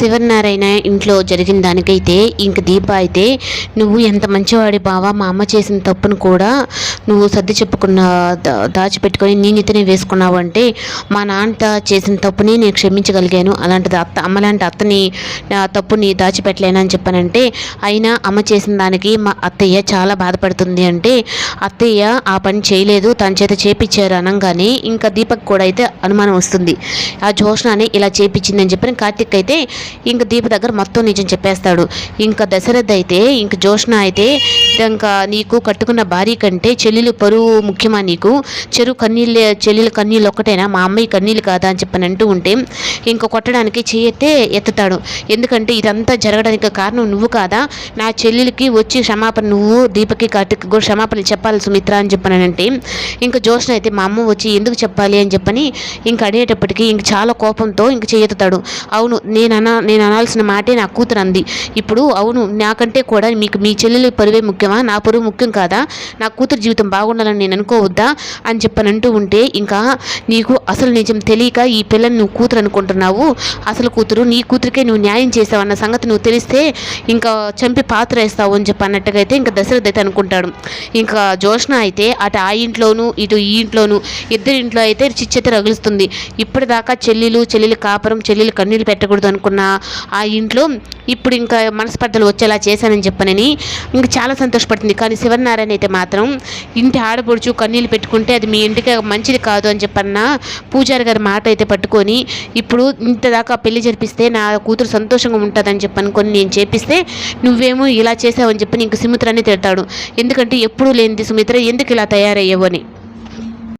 శివనారాయణ ఇంట్లో జరిగిన దానికైతే ఇంక దీప అయితే నువ్వు ఎంత మంచివాడి బావా మా అమ్మ చేసిన తప్పును కూడా నువ్వు సర్ది చెప్పుకున్న దా- దాచిపెట్టుకొని నీ నెత్తినే వేసుకున్నావు అంటే మా నాన్న చేసిన తప్పుని నేను క్షమించగలిగాను. అలాంటిది అత్త అమ్మలాంటి అత్తని నా తప్పుని దాచిపెట్టలేనని చెప్పానంటే అయినా అమ్మ చేసిన దానికి మా అత్తయ్య చాలా బాధపడుతుంది అంటే అత్తయ్య ఆ పని చేయలేదు తన చేత చేపించారు అనగానే ఇంకా దీపక్ కూడా అయితే అనుమానం వస్తుంది. ఆ జోష్నాని ఇలా చేపించిందని చెప్పిన కార్తిక్ అయితే ఇంక దీప దగ్గర మొత్తం నిజం చెప్పేస్తాడు. ఇంకా దశరథ్ అయితే ఇంక జోష్ణ అయితే ఇంకా నీకు కట్టుకున్న భార్య కంటే చెల్లెలు పరువు ముఖ్యమా నీకు? చెరు కన్నీళ్ళు చెల్లెలు కన్నీళ్ళు ఒక్కటేనా? మా అమ్మాయి కన్నీళ్ళు కాదా అని చెప్పని అంటూ ఉంటే ఇంక కొట్టడానికి చేయతే ఎత్తుతాడు. ఎందుకంటే ఇదంతా జరగడానికి కారణం నువ్వు కాదా? నా చెల్లెలకి వచ్చి క్షమాపణ నువ్వు దీపకి కట్టుకు కూడా క్షమాపణ చెప్పాలి సుమిత్ర అని చెప్పానంటే ఇంకా జోష్ణ అయితే మా అమ్మ వచ్చి ఎందుకు చెప్పాలి అని చెప్పని ఇంక అడిగేటప్పటికి ఇంక చాలా కోపంతో ఇంక చేయెత్తుతాడు అవును నేను నేను అనాల్సిన మాటే నా కూతురు అంది ఇప్పుడు అవును నాకంటే కూడా మీకు మీ చెల్లెలు పరువే ముఖ్యమా? నా పరువు ముఖ్యం కాదా? నా కూతురు జీవితం బాగుండాలని నేను అనుకోవద్దా? అని చెప్పనంటూ ఉంటే ఇంకా నీకు అసలు నిజం తెలియక ఈ పిల్లని నువ్వు కూతురు అనుకుంటున్నావు? అసలు కూతురు నీ కూతురికే నువ్వు న్యాయం చేసావన్న సంగతి నువ్వు తెలిస్తే ఇంకా చంపి పాత్ర వేస్తావు అని చెప్పి అన్నట్టుగా అయితే ఇంకా దశరథ్ అయితే అనుకుంటాడు. ఇంకా జోష్ణ అయితే అటు ఆ ఇంట్లోనూ ఇటు ఈ ఇంట్లోనూ ఇద్దరి ఇంట్లో అయితే చిచ్చైతే రగులుస్తుంది. ఇప్పటిదాకా చెల్లెలు చెల్లెలు కాపురం చెల్లెలు కన్నీళ్ళు పెట్టకూడదు అనుకున్న ఆ ఇంట్లో ఇప్పుడు ఇంకా మనస్పర్ధలు వచ్చేలా చేశానని చెప్పనని ఇంకా చాలా సంతోషపడుతుంది. కానీ శివనారాయణ అయితే మాత్రం ఇంటి ఆడపడుచు కన్నీళ్ళు పెట్టుకుంటే అది మీ ఇంటికి మంచిది కాదు అని చెప్పన్న పూజారి గారి మాట అయితే పట్టుకొని ఇప్పుడు ఇంతదాకా పెళ్ళి జరిపిస్తే నా కూతురు సంతోషంగా ఉంటుందని చెప్పి అనుకొని నేను చేపిస్తే నువ్వేమో ఇలా చేసావని చెప్పి ఇంక సుమిత్రని తిడతాడు. ఎందుకంటే ఎప్పుడూ లేనిది సుమిత్ర ఎందుకు ఇలా తయారయ్యావు అని.